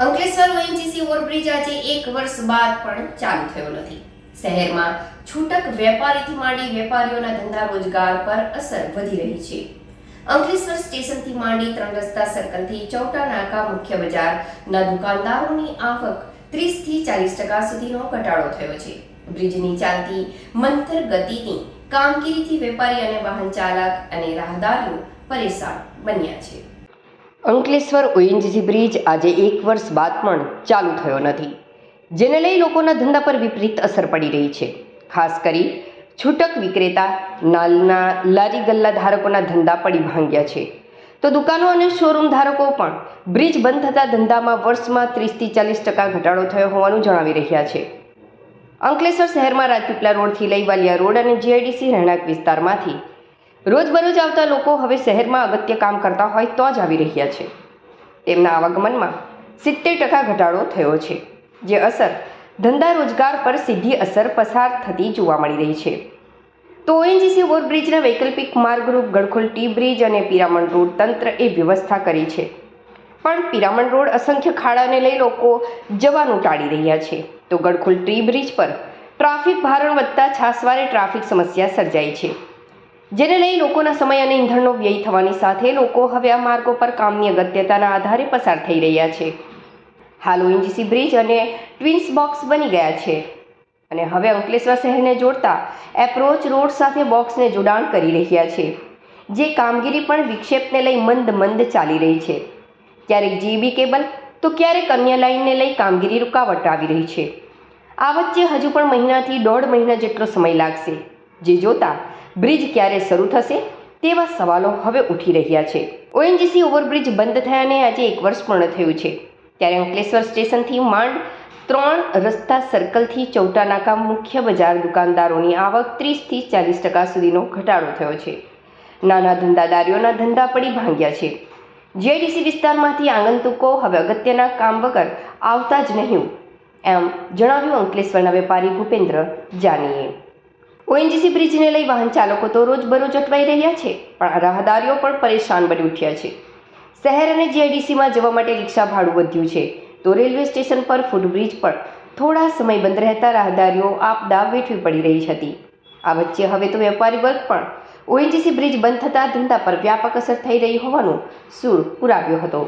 Ankleshwar ONGC overbridge આજે એક વર્ષ બાદ પણ ચાલુ થયો નથી. શહેરમાં છૂટક વેપારીથી માંડી વેપારીઓના ધંધા રોજગાર પર અસર વધી રહી છે. અંકલેશ્વર સ્ટેશનથી માંડી ત્રણ રસ્તા સર્કલથી ચૌટા નાકા મુખ્ય બજારના દુકાનદારોની આવક ત્રીસથી ચાલીસ ટકા સુધીનો ઘટાડો થયો છે. બ્રિજની ચાલતી મંથર ગતિની કામગીરીથી વેપારી અને વાહન ચાલક અને રાહદારીઓ પરેશાન બન્યા છે. અંકલેશ્વર ઓએનજીસી બ્રિજ આજે એક વર્ષ બાદ પણ ચાલુ થયો નથી, જેને લઈ લોકોના ધંધા પર વિપરીત અસર પડી રહી છે. ખાસ કરી છૂટક વિક્રેતા નાલના લારી ગલ્લા ધારકોના ધંધા પડી ભાંગ્યા છે. તો દુકાનો અને શોરૂમ ધારકો પણ બ્રિજ બંધ થતા ધંધામાં વર્ષમાં ત્રીસથી ચાલીસ ટકા ઘટાડો થયો હોવાનું જણાવી રહ્યા છે. અંકલેશ્વર શહેરમાં રાજપીપલા રોડથી લઈ વાલિયા રોડ અને જીઆઈડીસી રહેણાંક વિસ્તારમાંથી રોજબરોજ આવતા લોકો હવે શહેરમાં અગત્ય કામ કરતા હોય તો જ આવી રહ્યા છે. તેમના આવાગમનમાં સિત્તેર ટકા ઘટાડો થયો છે, જે અસર ધંધા રોજગાર પર સીધી અસર પસાર થતી જોવા મળી રહી છે. તો ઓએનજીસી ઓવરબ્રિજના વૈકલ્પિક માર્ગરૂપ ગળખોલ ટી બ્રિજ અને પિરામણ રોડ તંત્ર એ વ્યવસ્થા કરી છે. પણ પિરામણ રોડ અસંખ્ય ખાડાને લઈ લોકો જવાનું ટાળી રહ્યા છે. તો ગળખોલ ટી બ્રિજ પર ટ્રાફિક ભારણ વધતા છાસવારે ટ્રાફિક સમસ્યા સર્જાઈ છે. જેને લઈ લોકોના સમય અને ઈંધણનો વ્યય થવાની સાથે લોકો હવે આ માર્ગો પર કામની અગત્યતાના આધારે પસાર થઈ રહ્યા છે. હાલ ઓએનજીસી બ્રિજ અને ટ્વિન્સ બોક્સ બની ગયા છે. અને હવે અંકલેશ્વર શહેરને જોડતા એપ્રોચ રોડ સાથે બોક્સને જોડાણ કરી રહ્યા છે. જે કામગીરી પણ વિક્ષેપને લઈ મંદ મંદ ચાલી રહી છે. ક્યારેક જીબી કેબલ, તો ક્યારેક અન્ય લાઇનને લઈ કામગીરી રૂકાવટ આવી રહી છે. આ વચ્ચે હજુ પણ મહિનાથી દોઢ મહિના જેટલો સમય લાગશે. જે જોતા બ્રિજ ક્યારે શરૂ થશે તેવા સવાલો હવે ઉઠી રહ્યા છે. ઓએનજીસી ઓવરબ્રિજ બંધ થયાને આજે એક વર્ષ પૂર્ણ થયું છે. ત્યારે અંકલેશ્વર સ્ટેશનથી માંડ ત્રણ રસ્તા સર્કલથી ચૌટા નાકા મુખ્ય બજાર દુકાનદારોની આવક ત્રીસથી ચાલીસ ટકા સુધીનો ઘટાડો થયો છે. નાના ધંધાદારીઓના ધંધા પડી ભાંગ્યા છે. જીઆઈડીસી વિસ્તારમાંથી આગંતુકો હવે અગત્યના કામ વગર આવતા જ નહીં. એમ જણાવ્યું અંકલેશ્વરના વેપારી ભૂપેન્દ્ર જાનીએ. ઓએનજીસી બ્રિજને લઈ વાહન ચાલકો તો રોજબરોજ અટવાઈ રહ્યા છે, પણ રાહદારીઓ પણ પરેશાન બની ઉઠ્યા છે. શહેર અને જીઆઈડીસીમાં જવા માટે રિક્ષા ભાડું વધ્યું છે, તો રેલવે સ્ટેશન પર ફૂટબ્રિજ પર થોડા સમય બંધ રહેતા રાહદારીઓ આપદા વેઠવી પડી રહી હતી. આ વચ્ચે હવે તો વેપારી વર્ગ પણ ઓએનજીસી બ્રિજ બંધ થતાં ધંધા પર વ્યાપક અસર થઈ રહી હોવાનું સૂર પુરાવ્યો હતો.